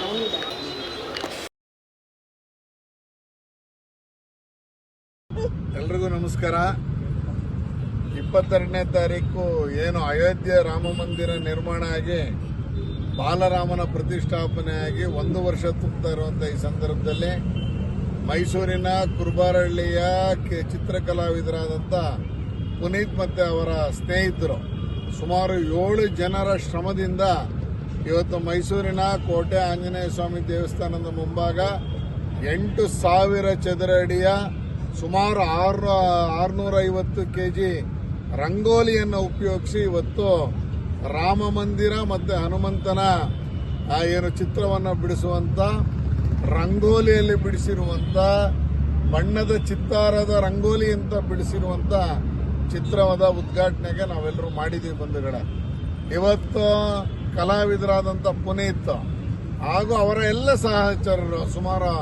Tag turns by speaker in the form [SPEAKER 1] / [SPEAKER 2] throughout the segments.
[SPEAKER 1] ಅವನಿದ
[SPEAKER 2] ಎಲ್ರಿಗೂ ನಮಸ್ಕಾರ. ಇಪ್ಪತ್ತೆರಡನೇ ತಾರೀಕು ಏನು ಅಯೋಧ್ಯೆ ರಾಮ ಮಂದಿರ ನಿರ್ಮಾಣ ಆಗಿ ಬಾಲರಾಮನ ಪ್ರತಿಷ್ಠಾಪನೆ ಆಗಿ ಒಂದು ವರ್ಷ ತುಂಬುತ್ತಾ ಇರುವಂಥ ಈ ಸಂದರ್ಭದಲ್ಲಿ ಮೈಸೂರಿನ ಕುರ್ಬಾರಹಳ್ಳಿಯ ಚಿತ್ರಕಲಾವಿದರಾದಂಥ ಪುನೀತ್ ಮತ್ತು ಅವರ ಸ್ನೇಹಿತರು ಸುಮಾರು ಏಳು ಜನರ ಶ್ರಮದಿಂದ ಇವತ್ತು ಮೈಸೂರಿನ ಕೋಟೆ ಆಂಜನೇಯ ಸ್ವಾಮಿ ದೇವಸ್ಥಾನದ ಮುಂಭಾಗ ಎಂಟು ಸಾವಿರ ಚದರ ಅಡಿಯ ಸುಮಾರು ಆರು ಆರುನೂರ ಐವತ್ತು ಕೆ ಜಿ ರಂಗೋಲಿಯನ್ನು ಉಪಯೋಗಿಸಿ ಇವತ್ತು ರಾಮ ಮಂದಿರ ಮತ್ತು ಹನುಮಂತನ ಏನು ಚಿತ್ರವನ್ನು ಬಿಡಿಸುವಂಥ ರಂಗೋಲಿಯಲ್ಲಿ ಬಿಡಿಸಿರುವಂಥ ಬಣ್ಣದ ಚಿತ್ತಾರದ ರಂಗೋಲಿ ಅಂತ ಚಿತ್ರವಾದ ಉದ್ಘಾಟನೆಗೆ ನಾವೆಲ್ಲರೂ ಮಾಡಿದ್ದೀವಿ ಬಂಧುಗಳೇ. ಇವತ್ತು ಕಲಾವಿದರಾದಂಥ ಪುನೀತ್ ಹಾಗೂ ಅವರ ಎಲ್ಲ ಸಹಚರರು, ಸುಮಾರು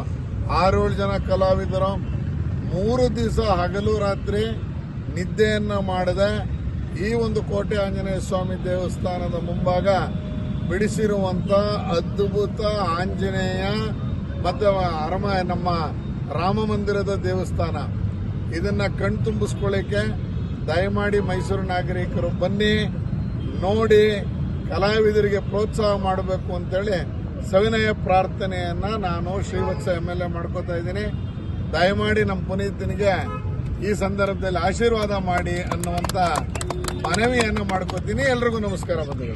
[SPEAKER 2] ಆರೇಳು ಜನ ಕಲಾವಿದರು, ಮೂರು ದಿವಸ ಹಗಲು ರಾತ್ರಿ ನಿದ್ದೆಯನ್ನು ಮಾಡದೆ ಈ ಒಂದು ಕೋಟೆ ಆಂಜನೇಯ ಸ್ವಾಮಿ ದೇವಸ್ಥಾನದ ಮುಂಭಾಗ ಬಿಡಿಸಿರುವಂಥ ಅದ್ಭುತ ಆಂಜನೇಯ ಮತ್ತು ಅರಮ ನಮ್ಮ ರಾಮ ಮಂದಿರದ ದೇವಸ್ಥಾನ. ಇದನ್ನು ಕಣ್ತುಂಬಿಸ್ಕೊಳ್ಳಿಕ್ಕೆ ದಯಮಾಡಿ ಮೈಸೂರು ನಾಗರಿಕರು ಬನ್ನಿ, ನೋಡಿ, ಕಲಾವಿದರಿಗೆ ಪ್ರೋತ್ಸಾಹ ಮಾಡಬೇಕು ಅಂತೇಳಿ ಸವಿನಯ ಪ್ರಾರ್ಥನೆಯನ್ನ ನಾನು ಶ್ರೀವತ್ಸ ಎಂ ಎಲ್ ಎ ಮಾಡ್ಕೋತಾ ಇದ್ದೀನಿ. ದಯಮಾಡಿ ನಮ್ಮ ಪುನೀತನಿಗೆ ಈ ಸಂದರ್ಭದಲ್ಲಿ ಆಶೀರ್ವಾದ ಮಾಡಿ ಅನ್ನುವಂತ ಮನವಿಯನ್ನು ಮಾಡ್ಕೋತೀನಿ. ಎಲ್ರಿಗೂ ನಮಸ್ಕಾರ ಬಂಧುಗಳು.